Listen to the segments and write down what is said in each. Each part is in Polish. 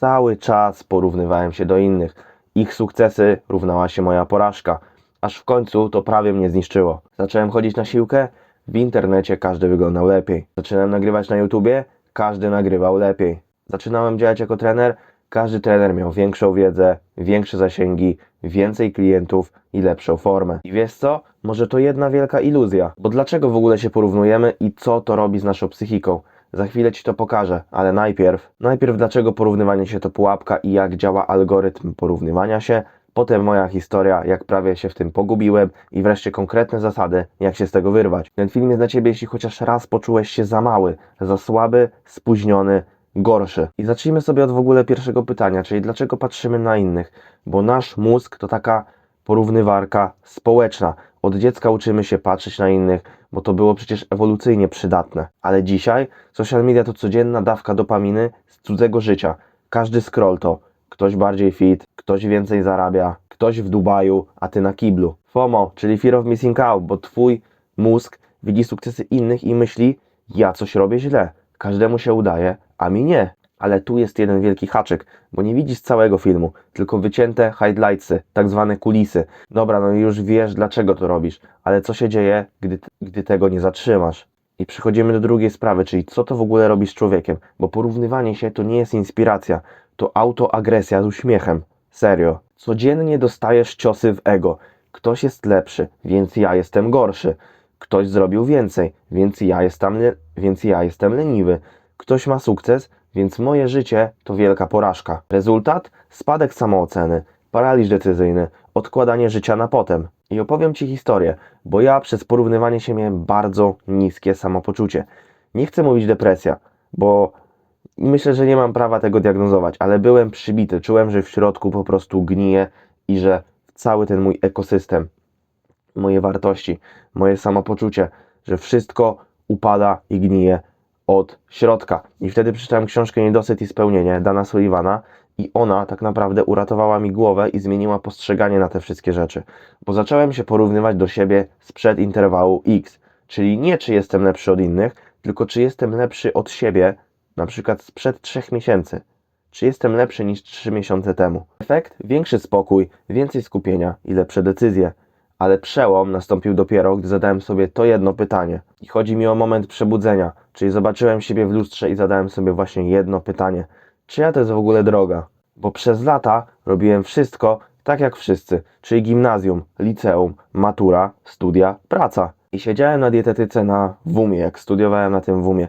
Cały czas porównywałem się do innych. Ich sukcesy równała się moja porażka. Aż w końcu to prawie mnie zniszczyło. Zacząłem chodzić na siłkę, w internecie każdy wyglądał lepiej. Zaczynałem nagrywać na YouTubie, każdy nagrywał lepiej. Zaczynałem działać jako trener, każdy trener miał większą wiedzę, większe zasięgi, więcej klientów i lepszą formę. I wiesz co? Może to jedna wielka iluzja. Bo dlaczego w ogóle się porównujemy i co to robi z naszą psychiką? Za chwilę Ci to pokażę, ale najpierw, najpierw dlaczego porównywanie się to pułapka i jak działa algorytm porównywania się, potem moja historia, jak prawie się w tym pogubiłem i wreszcie konkretne zasady, jak się z tego wyrwać. Ten film jest dla Ciebie, jeśli chociaż raz poczułeś się za mały, za słaby, spóźniony, gorszy. I zacznijmy sobie od w ogóle pierwszego pytania, czyli dlaczego patrzymy na innych? Bo nasz mózg to taka porównywarka społeczna. Od dziecka uczymy się patrzeć na innych, bo to było przecież ewolucyjnie przydatne. Ale dzisiaj social media to codzienna dawka dopaminy z cudzego życia. Każdy scroll to ktoś bardziej fit, ktoś więcej zarabia, ktoś w Dubaju, a ty na kiblu. FOMO, czyli fear of missing out, bo twój mózg widzi sukcesy innych i myśli, ja coś robię źle. Każdemu się udaje, a mi nie. Ale tu jest jeden wielki haczyk, bo nie widzisz całego filmu, tylko wycięte highlightsy, tak zwane kulisy. Dobra, no już wiesz dlaczego to robisz, ale co się dzieje, gdy, gdy tego nie zatrzymasz? I przechodzimy do drugiej sprawy, czyli co to w ogóle robi z człowiekiem, bo porównywanie się to nie jest inspiracja, to autoagresja z uśmiechem. Serio. Codziennie dostajesz ciosy w ego. Ktoś jest lepszy, więc ja jestem gorszy. Ktoś zrobił więcej, więc ja jestem, le- więc ja jestem leniwy. Ktoś ma sukces, więc moje życie to wielka porażka. Rezultat? Spadek samooceny, paraliż decyzyjny, odkładanie życia na potem. I opowiem Ci historię, bo ja przez porównywanie się miałem bardzo niskie samopoczucie. Nie chcę mówić depresja, bo myślę, że nie mam prawa tego diagnozować, ale byłem przybity. Czułem, że w środku po prostu gnije i że cały ten mój ekosystem, moje wartości, moje samopoczucie, że wszystko upada i gnije od środka. I wtedy przeczytałem książkę Niedosyt i spełnienie Dana Sullivana i ona tak naprawdę uratowała mi głowę i zmieniła postrzeganie na te wszystkie rzeczy. Bo zacząłem się porównywać do siebie sprzed interwału X, czyli nie czy jestem lepszy od innych, tylko czy jestem lepszy od siebie, na przykład sprzed trzech miesięcy. Czy jestem lepszy niż 3 miesiące temu? Efekt? Większy spokój, więcej skupienia i lepsze decyzje. Ale przełom nastąpił dopiero, gdy zadałem sobie to jedno pytanie. I chodzi mi o moment przebudzenia, czyli zobaczyłem siebie w lustrze i zadałem sobie właśnie jedno pytanie. Czyja to jest w ogóle droga? Bo przez lata robiłem wszystko tak jak wszyscy, czyli gimnazjum, liceum, matura, studia, praca. I siedziałem na dietetyce na WUMie, jak studiowałem na tym WUMie.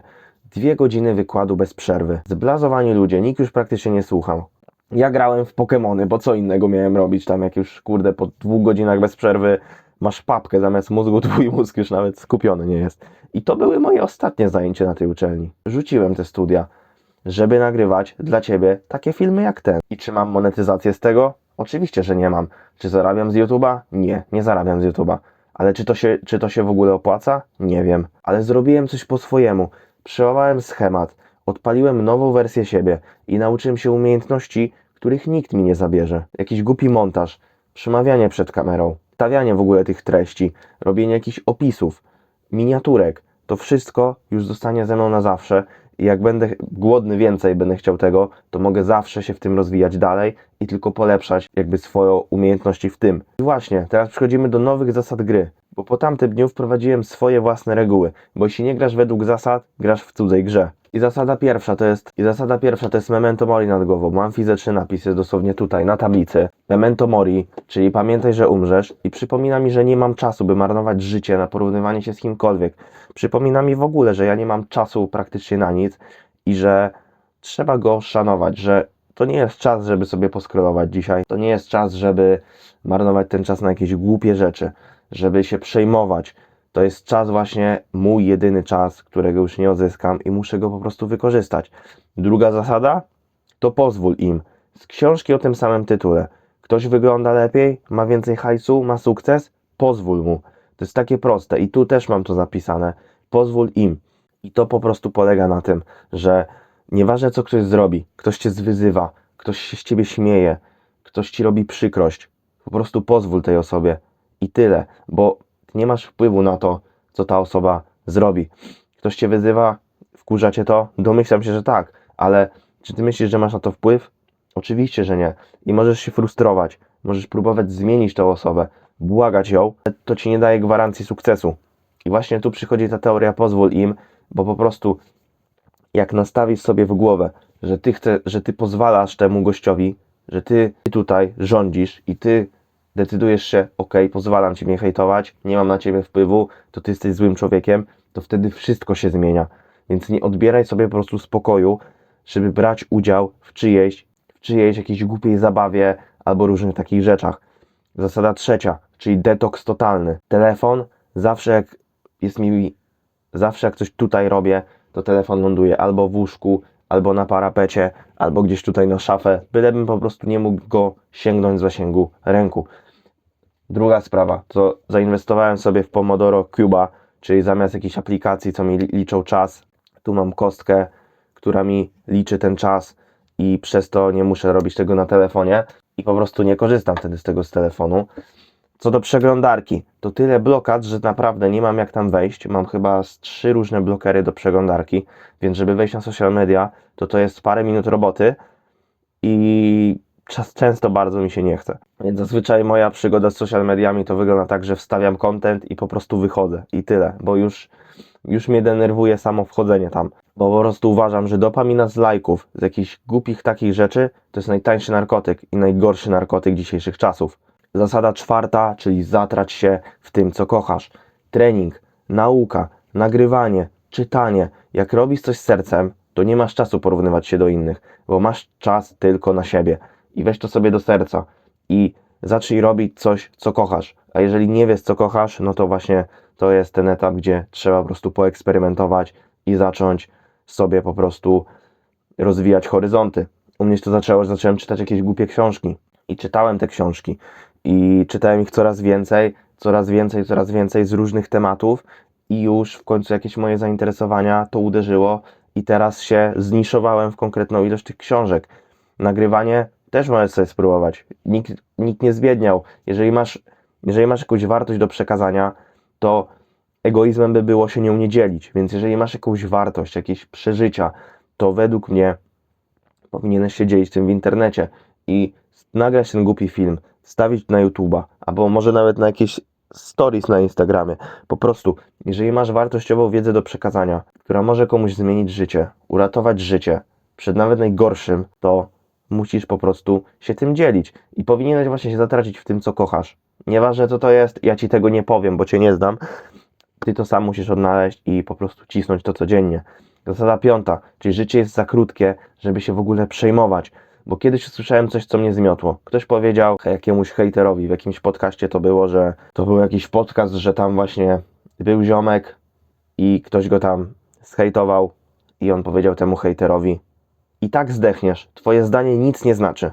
Dwie godziny wykładu bez przerwy. Zblazowani ludzie, nikt już praktycznie nie słuchał. Ja grałem w Pokemony, bo co innego miałem robić tam, jak już kurde po dwóch godzinach bez przerwy masz papkę zamiast mózgu, twój mózg już nawet skupiony nie jest. I to były moje ostatnie zajęcia na tej uczelni. Rzuciłem te studia, żeby nagrywać dla ciebie takie filmy jak ten. I czy mam monetyzację z tego? Oczywiście, że nie mam. Czy zarabiam z YouTube'a? Nie, nie zarabiam z YouTube'a. Ale czy to, się, czy to się w ogóle opłaca? Nie wiem. Ale zrobiłem coś po swojemu. Przełamałem schemat, odpaliłem nową wersję siebie i nauczyłem się umiejętności, których nikt mi nie zabierze. Jakiś głupi montaż, przemawianie przed kamerą, stawianie w ogóle tych treści, robienie jakichś opisów, miniaturek. To wszystko już zostanie ze mną na zawsze i jak będę głodny więcej, będę chciał tego, to mogę zawsze się w tym rozwijać dalej i tylko polepszać jakby swoją umiejętności w tym. I właśnie, teraz przechodzimy do nowych zasad gry, bo po tamtym dniu wprowadziłem swoje własne reguły, bo jeśli nie grasz według zasad, grasz w cudzej grze. I zasada pierwsza to jest, i zasada pierwsza to jest memento mori nad głową. Mam fizyczny napis, jest dosłownie tutaj, na tablicy. Memento mori, czyli pamiętaj, że umrzesz i przypomina mi, że nie mam czasu, by marnować życie na porównywanie się z kimkolwiek. Przypomina mi w ogóle, że ja nie mam czasu praktycznie na nic i że trzeba go szanować, że to nie jest czas, żeby sobie poskrolować dzisiaj. To nie jest czas, żeby marnować ten czas na jakieś głupie rzeczy, żeby się przejmować. To jest czas właśnie, mój jedyny czas, którego już nie odzyskam i muszę go po prostu wykorzystać. Druga zasada to pozwól im. Z książki o tym samym tytule. Ktoś wygląda lepiej, ma więcej hajsu, ma sukces, pozwól mu. To jest takie proste i tu też mam to zapisane. Pozwól im. I to po prostu polega na tym, że nieważne co ktoś zrobi, ktoś cię zwyzywa, ktoś się z ciebie śmieje, ktoś ci robi przykrość, po prostu pozwól tej osobie i tyle, bo nie masz wpływu na to, co ta osoba zrobi. Ktoś cię wyzywa, wkurza cię to? Domyślam się, że tak, ale czy ty myślisz, że masz na to wpływ? Oczywiście, że nie. I możesz się frustrować, możesz próbować zmienić tą osobę, błagać ją, ale to ci nie daje gwarancji sukcesu. I właśnie tu przychodzi ta teoria pozwól im, bo po prostu jak nastawisz sobie w głowę, że ty, chce, że ty pozwalasz temu gościowi, że ty tutaj rządzisz i ty decydujesz się, ok, pozwalam ci mnie hejtować, nie mam na ciebie wpływu, to ty jesteś złym człowiekiem, to wtedy wszystko się zmienia. Więc nie odbieraj sobie po prostu spokoju, żeby brać udział w czyjejś, w czyjejś jakiejś głupiej zabawie albo różnych takich rzeczach. Zasada trzecia, czyli detoks totalny. Telefon zawsze jak jest mi, zawsze jak coś tutaj robię, to telefon ląduje albo w łóżku, albo na parapecie, albo gdzieś tutaj na szafę, bylebym po prostu nie mógł go sięgnąć z zasięgu ręku. Druga sprawa, to zainwestowałem sobie w Pomodoro Cuba, czyli zamiast jakichś aplikacji, co mi li- liczą czas, tu mam kostkę, która mi liczy ten czas i przez to nie muszę robić tego na telefonie i po prostu nie korzystam wtedy z tego z telefonu. Co do przeglądarki, to tyle blokad, że naprawdę nie mam jak tam wejść. Mam chyba trzy różne blokery do przeglądarki, więc żeby wejść na social media, to to jest parę minut roboty i czas, często bardzo mi się nie chce. Więc zazwyczaj moja przygoda z social mediami to wygląda tak, że wstawiam content i po prostu wychodzę i tyle, bo już, już mnie denerwuje samo wchodzenie tam. Bo po prostu uważam, że dopamina z lajków, z jakichś głupich takich rzeczy, to jest najtańszy narkotyk i najgorszy narkotyk dzisiejszych czasów. Zasada czwarta, czyli zatrać się w tym, co kochasz. Trening, nauka, nagrywanie, czytanie. Jak robisz coś z sercem, to nie masz czasu porównywać się do innych, bo masz czas tylko na siebie. I weź to sobie do serca i zacznij robić coś, co kochasz. A jeżeli nie wiesz, co kochasz, no to właśnie to jest ten etap, gdzie trzeba po prostu poeksperymentować i zacząć sobie po prostu rozwijać horyzonty. U mnie się to zaczęło, że zacząłem czytać jakieś głupie książki i czytałem te książki i czytałem ich coraz więcej, coraz więcej, coraz więcej z różnych tematów i już w końcu jakieś moje zainteresowania to uderzyło i teraz się zniszowałem w konkretną ilość tych książek. Nagrywanie też możesz sobie spróbować. Nikt, nikt nie zbiedniał. Jeżeli masz, jeżeli masz jakąś wartość do przekazania, to egoizmem by było się nią nie dzielić. Więc jeżeli masz jakąś wartość, jakieś przeżycia, to według mnie powinieneś się dzielić tym w internecie i nagrać ten głupi film, wstawić na YouTube'a, albo może nawet na jakieś stories na Instagramie. Po prostu, jeżeli masz wartościową wiedzę do przekazania, która może komuś zmienić życie, uratować życie przed nawet najgorszym, to musisz po prostu się tym dzielić i powinieneś właśnie się zatracić w tym, co kochasz. Nieważne co to jest, ja ci tego nie powiem, bo cię nie znam. Ty to sam musisz odnaleźć i po prostu cisnąć to codziennie. Zasada piąta, czyli życie jest za krótkie, żeby się w ogóle przejmować. Bo kiedyś usłyszałem coś, co mnie zmiotło. Ktoś powiedział jakiemuś hejterowi, w jakimś podcaście to było, że to był jakiś podcast, że tam właśnie był ziomek i ktoś go tam zhejtował i on powiedział temu hejterowi i tak zdechniesz, twoje zdanie nic nie znaczy.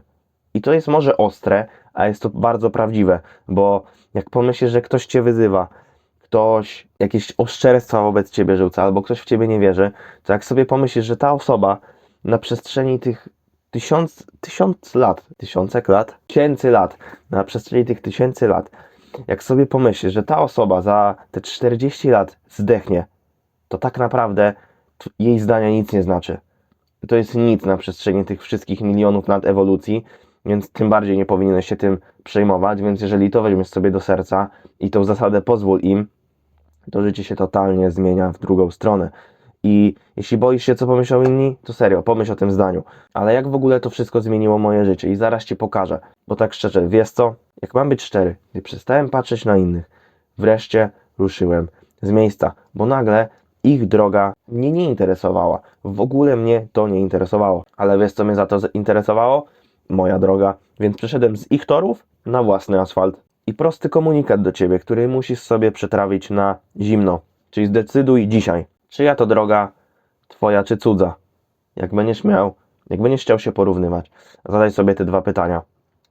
I to jest może ostre, a jest to bardzo prawdziwe, bo jak pomyślisz, że ktoś cię wyzywa, ktoś jakieś oszczerstwa wobec ciebie rzuca, albo ktoś w ciebie nie wierzy, to jak sobie pomyślisz, że ta osoba na przestrzeni tych tysiąc, tysiąc lat, tysiącek lat, tysięcy lat, na przestrzeni tych tysięcy lat, jak sobie pomyślisz, że ta osoba za te 40 lat zdechnie, to tak naprawdę jej zdania nic nie znaczy. To jest nic na przestrzeni tych wszystkich milionów lat ewolucji, więc tym bardziej nie powinieneś się tym przejmować, więc jeżeli to weźmiesz sobie do serca i tą zasadę pozwól im, to życie się totalnie zmienia w drugą stronę. I jeśli boisz się, co pomyślą inni, to serio, pomyśl o tym zdaniu. Ale jak w ogóle to wszystko zmieniło moje życie i zaraz ci pokażę. Bo tak szczerze, wiesz co? Jak mam być szczery, gdy przestałem patrzeć na innych, wreszcie ruszyłem z miejsca, bo nagle ich droga mnie nie interesowała. W ogóle mnie to nie interesowało. Ale wiesz, co mnie za to interesowało? Moja droga. Więc przeszedłem z ich torów na własny asfalt. I prosty komunikat do ciebie, który musisz sobie przetrawić na zimno. Czyli zdecyduj dzisiaj, czyja to droga, twoja czy cudza. Jak będziesz miał, jak będziesz chciał się porównywać, zadaj sobie te dwa pytania.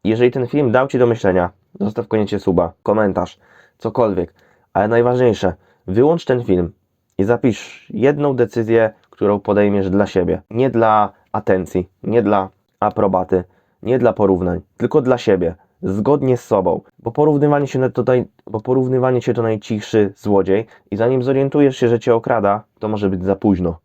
Jeżeli ten film dał ci do myślenia, zostaw koniecznie suba, komentarz, cokolwiek. Ale najważniejsze, wyłącz ten film i zapisz jedną decyzję, którą podejmiesz dla siebie. Nie dla atencji, nie dla aprobaty, nie dla porównań, tylko dla siebie, zgodnie z sobą. Bo porównywanie się to, naj, bo porównywanie się to najcichszy złodziej i zanim zorientujesz się, że cię okrada, to może być za późno.